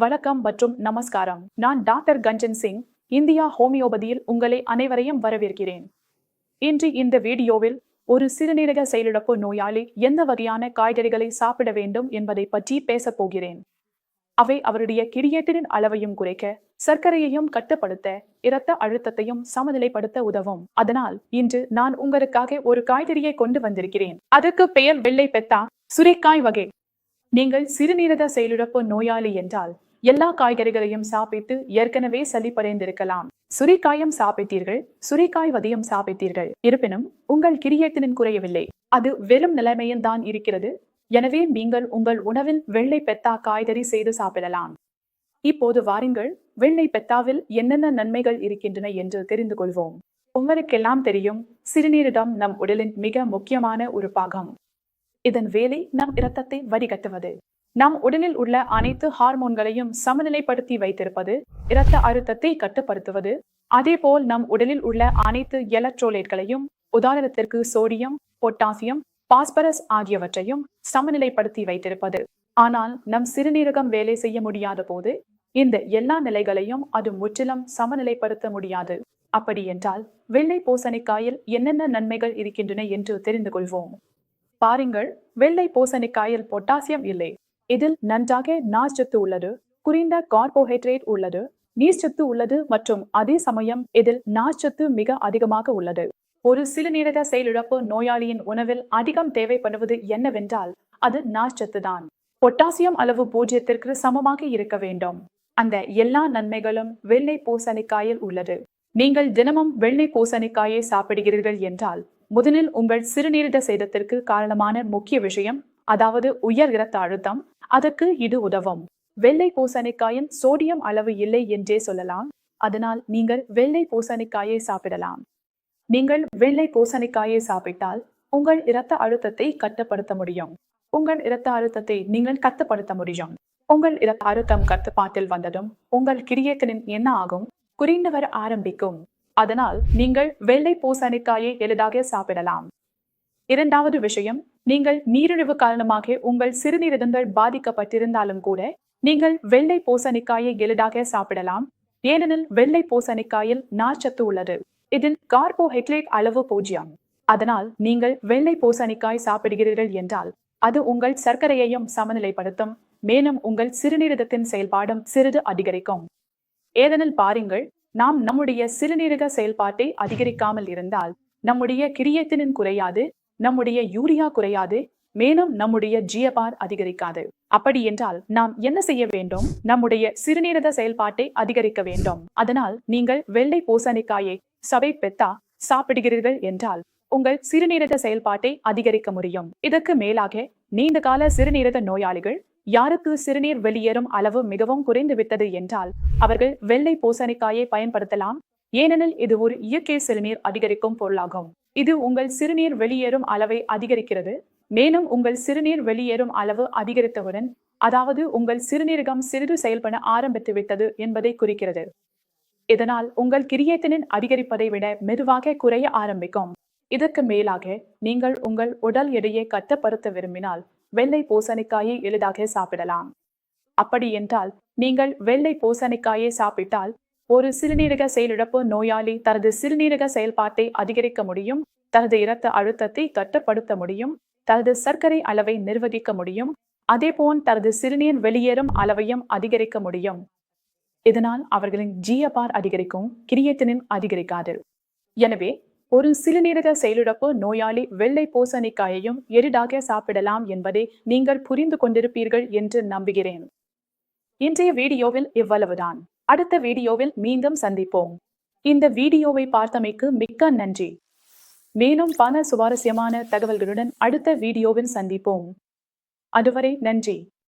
வணக்கம் மற்றும் நமஸ்காரம். நான் டாக்டர் கஞ்சன் சிங் இந்தியா ஹோமியோபதியில் உங்களை அனைவரையும் வரவேற்கிறேன். இன்று இந்த வீடியோவில் ஒரு சிறுநீரக செயலிழப்பு நோயாளி எந்த வகையான காய்கறிகளை சாப்பிட வேண்டும் என்பதை பற்றி பேசப் போகிறேன். அவை அவருடைய கிரியேட்டரின் அளவையும் குறைக்க சர்க்கரையையும் கட்டுப்படுத்த இரத்த அழுத்தத்தையும் சமநிலைப்படுத்த உதவும். அதனால் இன்று நான் உங்களுக்காக ஒரு காய்கறியை கொண்டு வந்திருக்கிறேன். அதற்கு பெயர் வெள்ளை பெத்தா சுரைக்காய் வகை. நீங்கள் சிறுநீரக செயலிழப்பு நோயாளி என்றால் எல்லா காய்கறிகளையும் சாப்பிட்டு ஏற்கனவே சளிப்படைந்திருக்கலாம் சுரிக்காயம் சாப்பிட்டீர்கள் சுரிக்காய் வதியம் சாப்பிட்டீர்கள். இருப்பினும் உங்கள் கிரியேட்டினின் குறையவில்லை. அது வெறும் நிலைமையில் தான் இருக்கிறது. எனவே நீங்கள் உங்கள் உணவில் வெள்ளை பெத்தா காய்கறி செய்து சாப்பிடலாம். இப்போது வாருங்கள் வெள்ளை பெத்தாவில் என்னென்ன நன்மைகள் இருக்கின்றன என்று தெரிந்து கொள்வோம். உங்களுக்கெல்லாம் தெரியும் சிறுநீரிடம் நம் உடலின் மிக முக்கியமான ஒரு பாகம். இதன் வேலை நம் இரத்தத்தை வடிகட்டுவது. நம் உடலில் உள்ள அனைத்து ஹார்மோன்களையும் சமநிலைப்படுத்தி வைத்திருப்பது இரத்த அழுத்தத்தை கட்டுப்படுத்துவது. அதேபோல் நம் உடலில் உள்ள அனைத்து எலக்ட்ரோலைட்களையும் உதாரணத்திற்கு சோடியம் பொட்டாசியம் பாஸ்பரஸ் ஆகியவற்றையும் சமநிலைப்படுத்தி வைத்திருப்பது. ஆனால் நம் சிறுநீரகம் வேலை செய்ய முடியாத போது இந்த எல்லா நிலைகளையும் அது முற்றிலும் சமநிலைப்படுத்த முடியாது. அப்படி என்றால் வெள்ளை பூசணிக்காயில் என்னென்ன நன்மைகள் இருக்கின்றன என்று தெரிந்து கொள்வோம். பாருங்கள் வெள்ளை பூசணிக்காயில் பொட்டாசியம் இல்லை. இதில் நன்றாக நார்ச்சத்து உள்ளது குறைந்த கார்போஹைட்ரேட் உள்ளது நீர்ச்சத்து உள்ளது மற்றும் அதே சமயம் இதில் நார்ச்சத்து மிக அதிகமாக உள்ளது. ஒரு சிறுநீரக செயலிழப்பு நோயாளியின் உணவில் அதிகம் தேவைப்படுவது என்னவென்றால் அது நார்ச்சத்து தான். பொட்டாசியம் அளவு பூஜ்ஜியத்திற்கு சமமாக இருக்க வேண்டும். அந்த எல்லா நன்மைகளும் வெள்ளை பூசணிக்காயில் உள்ளது. நீங்கள் தினமும் வெள்ளை பூசணிக்காயை சாப்பிடுகிறீர்கள் என்றால் முதலில் உங்கள் சிறுநீரக சேதத்திற்கு காரணமான முக்கிய விஷயம் அதாவது உயர் இரத்த அழுத்தம் அதற்கு இது உதவும். வெள்ளை பூசணிக்காயின் சோடியம் அளவு இல்லை என்றே சொல்லலாம். அதனால் நீங்கள் வெள்ளை பூசணிக்காயை சாப்பிடலாம். நீங்கள் வெள்ளை பூசணிக்காயை சாப்பிட்டால் உங்கள் இரத்த அழுத்தத்தை கட்டுப்படுத்த முடியும். உங்கள் இரத்த அழுத்தத்தை நீங்கள் கட்டுப்படுத்த முடியும். உங்கள் இரத்த அழுத்தம் கட்டுப்பாட்டில் வந்ததும் உங்கள் கிரியேட்டனின் என்ன ஆகும் குறைந்து வர ஆரம்பிக்கும். அதனால் நீங்கள் வெள்ளை பூசணிக்காயை எளிதாக சாப்பிடலாம். இரண்டாவது விஷயம் நீங்கள் நீரிழிவு காரணமாக உங்கள் சிறுநீரகங்கள் பாதிக்கப்பட்டிருந்தாலும் கூட நீங்கள் வெள்ளை பூசணிக்காயை எளிதாக சாப்பிடலாம். ஏனெனில் வெள்ளை பூசணிக்காயில் நார்ச்சத்து உள்ளது. இதில் கார்போஹைட்ரேட் அளவு பூஜ்ஜியம் அதனால் நீங்கள் வெள்ளை பூசணிக்காய் சாப்பிடுகிறீர்கள் என்றால் அது உங்கள் சர்க்கரையையும் சமநிலைப்படுத்தும். மேலும் உங்கள் சிறுநீரகத்தின் செயல்பாடும் சிறிது அதிகரிக்கும். ஏதெனில் பாருங்கள் நாம் நம்முடைய சிறுநீரக செயல்பாட்டை அதிகரிக்காமல் இருந்தால் நம்முடைய கிரியத்தினின் குறையாது நம்முடைய யூரியா குறையாது மேலும் நம்முடைய ஜியபார் அதிகரிக்காது. அப்படி என்றால் நாம் என்ன செய்ய வேண்டும்? நம்முடைய சிறுநீரக செயல்பாட்டை அதிகரிக்க வேண்டும். அதனால் நீங்கள் வெள்ளை பூசணிக்காயை சபை பெத்தா சாப்பிடுகிறீர்கள் என்றால் உங்கள் சிறுநீரக செயல்பாட்டை அதிகரிக்க முடியும். இதற்கு மேலாக நீண்ட கால சிறுநீரக நோயாளிகள் யாருக்கு சிறுநீர் வெளியேறும் அளவு மிகவும் குறைந்து விட்டது என்றால் அவர்கள் வெள்ளை பூசணிக்காயை பயன்படுத்தலாம். ஏனெனில் இது ஒரு இயற்கை சிறுநீர் அதிகரிக்கும் பொருளாகும். இது உங்கள் சிறுநீர் வெளியேறும் அளவை அதிகரிக்கிறது. மேலும் உங்கள் சிறுநீர் வெளியேறும் அளவு அதிகரித்தவுடன் அதாவது உங்கள் சிறுநீரகம் சிறிது செயல்பட ஆரம்பித்து விட்டது என்பதை குறிக்கிறது. இதனால் உங்கள் கிரியேத்தனின் அதிகரிப்பதை விட மெதுவாக குறைய ஆரம்பிக்கும். இதற்கு மேலாக நீங்கள் உங்கள் உடல் எடையை கட்டுப்படுத்த விரும்பினால் வெள்ளை பூசணிக்காயை எளிதாக சாப்பிடலாம். அப்படி என்றால் நீங்கள் வெள்ளை பூசணிக்காயை சாப்பிட்டால் ஒரு சிறுநீரக செயலிழப்பு நோயாளி தனது சிறுநீரக செயல்பாட்டை அதிகரிக்க முடியும் தனது இரத்த அழுத்தத்தை கட்டுப்படுத்த முடியும் தனது சர்க்கரை அளவை நிர்வகிக்க முடியும் அதேபோல் தனது சிறுநீர் வெளியேறும் அளவையும் அதிகரிக்க முடியும். இதனால் அவர்களின் ஜிஎபார் அதிகரிக்கும் கிரியேட்டினின் அதிகரிக்காது. எனவே ஒரு சிறுநீரக செயலிழப்பு நோயாளி வெள்ளை பூசணிக்காயையும் எளிதாக சாப்பிடலாம் என்பதை நீங்கள் புரிந்து கொண்டிருப்பீர்கள் என்று நம்புகிறேன். இன்றைய வீடியோவில் இவ்வளவுதான். அடுத்த வீடியோவில் மீண்டும் சந்திப்போம். இந்த வீடியோவை பார்த்தமைக்கு மிக்க நன்றி. மேலும் பல சுவாரஸ்யமான தகவல்களுடன் அடுத்த வீடியோவில் சந்திப்போம். அதுவரை நன்றி.